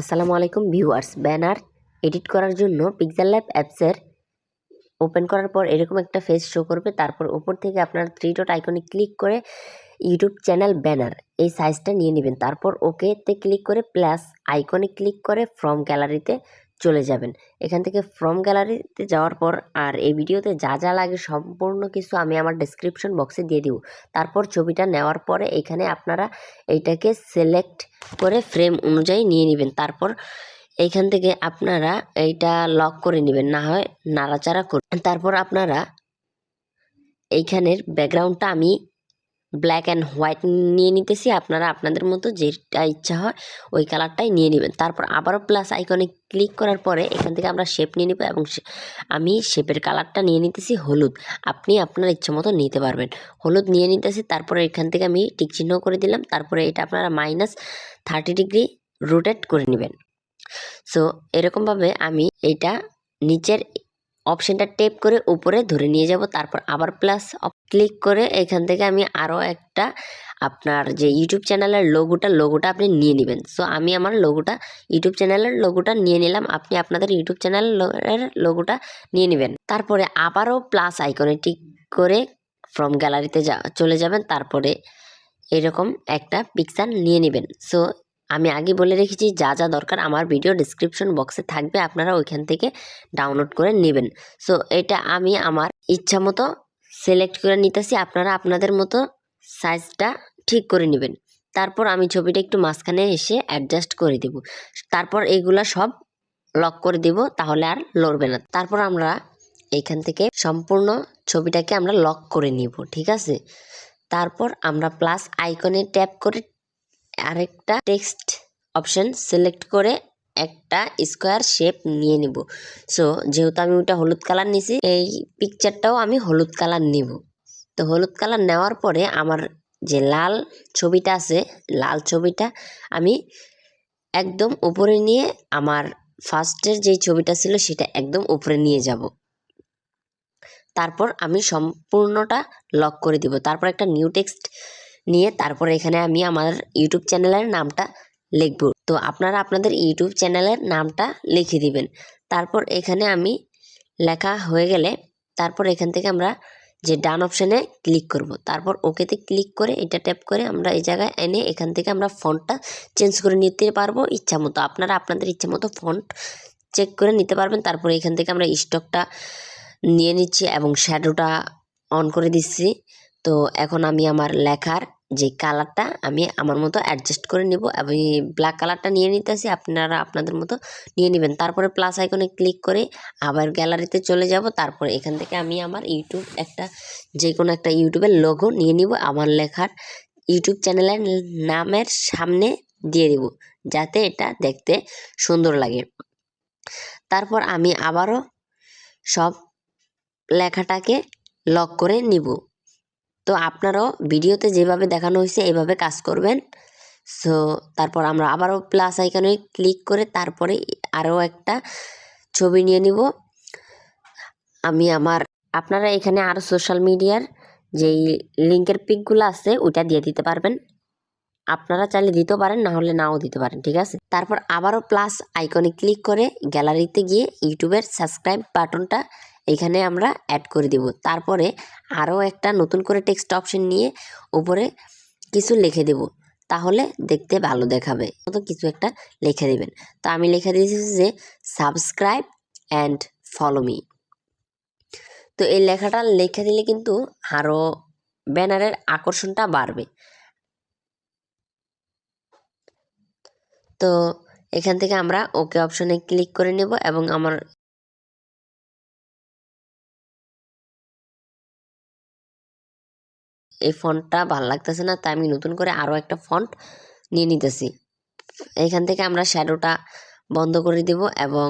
আসসালামু আলাইকুম viewers, banner edit করার জন্য পিক্সেল ল্যাব অ্যাপসের ওপেন করার পর এরকম একটা ফেস শো করবে। তারপর উপর থেকে আপনার থ্রি ডট আইকনে ক্লিক করে ইউটিউব চ্যানেল ব্যানার এই সাইজটা নিয়ে নেবেন। তারপর ওকেতে ক্লিক করে প্লাস আইকনে ক্লিক করে ফ্রম গ্যালারিতে চলে যাবেন। এখান থেকে ফ্রম গ্যালারিতে যাওয়ার পর আর এই ভিডিওতে যা যা লাগে সম্পূর্ণ কিছু আমি আমার ডেসক্রিপশন বক্সে দিয়ে দিব। তারপর ছবিটা নেওয়ার পরে এখানে আপনারা এইটাকে সিলেক্ট করে ফ্রেম অনুযায়ী নিয়ে নেবেন। তারপর এইখান থেকে আপনারা এইটা লক করে নেবেন, না হয় নাড়াচাড়া করবেন। তারপর আপনারা এইখানের ব্যাকগ্রাউন্ডটা আমি ব্ল্যাক অ্যান্ড হোয়াইট নিয়ে নিতেছি। আপনারা আপনাদের মতো যেটা ইচ্ছা হয় ওই কালারটাই নিয়ে নেবেন। তারপর আবারও প্লাস আইকনে ক্লিক করার পরে এখান থেকে আমরা শেপ নিয়ে নেব এবং আমি শেপের কালারটা নিয়ে নিতেছি হলুদ। আপনি আপনার ইচ্ছা মতো নিতে পারবেন। হলুদ নিয়ে নিতেছি, তারপরে এখান থেকে আমি টিক চিহ্ন করে দিলাম। তারপরে এটা আপনারা মাইনাস থার্টি ডিগ্রি রোটেট করে নেবেন। সো এরকমভাবে আমি এইটা নিচের অপশনটা টেপ করে উপরে ধরে নিয়ে যাব, তারপর আবার প্লাস ক্লিক করে এখান থেকে আমি আরও একটা আপনার যে ইউটিউব চ্যানেলের লোগোটা লোগোটা আপনি নিয়ে নেবেন। সো আমি আমার লোগোটা ইউটিউব চ্যানেলের লোগোটা নিয়ে নিলাম, আপনি আপনাদের ইউটিউব চ্যানেলের লোগোটা নিয়ে নেবেন। তারপরে আবারও প্লাস আইকনে টিক করে ফ্রম গ্যালারিতে যা, চলে যাবেন, তারপরে এরকম একটা পিকচার নিয়ে নেবেন। সো আমি আগে বলে রেখেছি, যা যা দরকার আমার ভিডিও ডিসক্রিপশন বক্সে থাকবে, আপনারা ওইখান থেকে ডাউনলোড করে নেবেন। সো এটা আমি আমার ইচ্ছা মতো সিলেক্ট করে নিতেছি, আপনারা আপনাদের মতো সাইজটা ঠিক করে নেবেন। তারপর আমি ছবিটা একটু মাঝখানে এসে অ্যাডজাস্ট করে দেব। তারপর এইগুলা সব লক করে দিব, তাহলে আর লড়বে না। তারপর আমরা এইখান থেকে সম্পূর্ণ ছবিটাকে আমরা লক করে নিব, ঠিক আছে? তারপর আমরা প্লাস আইকনে ট্যাপ করে আরেকটা টেক্সট অপশন সিলেক্ট করে একটা স্কোয়ার শেপ নিয়ে নিব। সো যেহেতু আমি ওটা হলুদ কালার নিছি, এই পিকচারটাও আমি হলুদ কালার নিব। তো হলুদ কালার নেওয়ার পরে আমার যে লাল ছবিটা আছে, লাল ছবিটা আমি একদম উপরে নিয়ে আমার ফার্স্টের যেই ছবিটা ছিল সেটা একদম উপরে নিয়ে যাব। তারপর আমি সম্পূর্ণটা লক করে দিব। তারপর একটা নিউ টেক্সট নিয়ে তারপর এখানে আমি আমার ইউটিউব চ্যানেলের নামটা লিখব। তো আপনারা আপনাদের ইউটিউব চ্যানেলের নামটা লিখে দিবেন। তারপর এখানে আমি লেখা হয়ে গেলে তারপর এখান থেকে আমরা যে ডান অপশানে ক্লিক করব। তারপর ওকেতে ক্লিক করে এটা ট্যাপ করে আমরা এই জায়গায় এনে এখান থেকে আমরা ফন্টটা চেঞ্জ করে নিতে পারব ইচ্ছা মতো আপনারা আপনাদের ইচ্ছা মতো ফন্ট চেক করে নিতে পারবেন। তারপর এখান থেকে আমরা স্টকটা নিয়ে নিচ্ছি এবং শ্যাডোটা অন করে দিচ্ছি। তো এখন আমি আমার লেখার যে কালারটা আমি আমার মতো অ্যাডজাস্ট করে নিব এবং ব্ল্যাক কালারটা নিয়ে নিতেছি, আপনারা আপনাদের মতো নিয়ে নেবেন। তারপরে প্লাস আইকনে ক্লিক করে আবার গ্যালারিতে চলে যাব। তারপরে এখান থেকে আমি আমার ইউটিউব একটা যে কোনো একটা ইউটিউবের লোগো নিয়ে নিব। আমার লেখার ইউটিউব চ্যানেলের নামের সামনে দিয়ে দিব, যাতে এটা দেখতে সুন্দর লাগে। তারপর আমি আবারও সব লেখাটাকে লক করে নিব। তো আপনারাও ভিডিওতে যেভাবে দেখানো হয়েছে, এভাবে কাজ করবেন। সো, তারপর আমরা আবারও প্লাস আইকনে ক্লিক করে তারপরে আরও একটা ছবি নিয়ে নিব। আমি আমার, আপনারা এখানে আরও সোশ্যাল মিডিয়ার যেই লিঙ্কের পিকগুলো আছে, ওইটা দিয়ে দিতে পারবেন। আপনারা চাইলে দিতেও পারেন, না হলে নাও দিতে পারেন, ঠিক আছে? তারপর আবারও প্লাস আইকনে ক্লিক করে গ্যালারিতে গিয়ে ইউটিউবের সাবস্ক্রাইব বাটনটা এখানে আমরা অ্যাড করে দিব। তারপরে আরও একটা নতুন করে টেক্সট অপশন নিয়ে উপরে কিছু লিখে দেব, তাহলে দেখতে ভালো দেখাবে। মতো কিছু একটা লিখে দেবেন। তো আমি লিখে দিয়েছি যে সাবস্ক্রাইব অ্যান্ড ফলো মি তো এই লেখাটা লিখে দিলে কিন্তু আরও ব্যানারের আকর্ষণটা বাড়বে। তো এখান থেকে আমরা ওকে অপশনে ক্লিক করে নেব এবং আমার এই ফন্টটা ভালো লাগতেছে না, তাই আমি নতুন করে আরও একটা ফন্ট নিয়ে নিতেছি। এখান থেকে আমরা শ্যাডোটা বন্ধ করে দিব এবং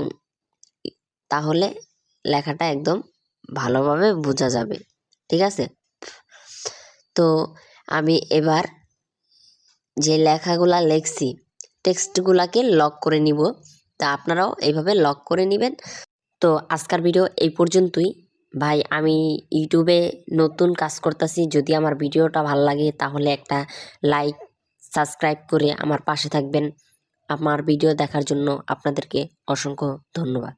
তাহলে লেখাটা একদম ভালোভাবে বোঝা যাবে, ঠিক আছে? তো আমি এবার যে লেখাগুলা লিখছি টেক্সটগুলাকে লক করে নিব। তা আপনারাও এইভাবে লক করে নেবেন। তো আজকের ভিডিও এই পর্যন্তই। ভাই, আমি ইউটিউবে নতুন কাজ করতেছি। যদি আমার ভিডিওটা ভালো লাগে, তাহলে একটা লাইক, সাবস্ক্রাইব করে আমার পাশে থাকবেন। আমার ভিডিও দেখার জন্য আপনাদেরকে অসংখ্য ধন্যবাদ।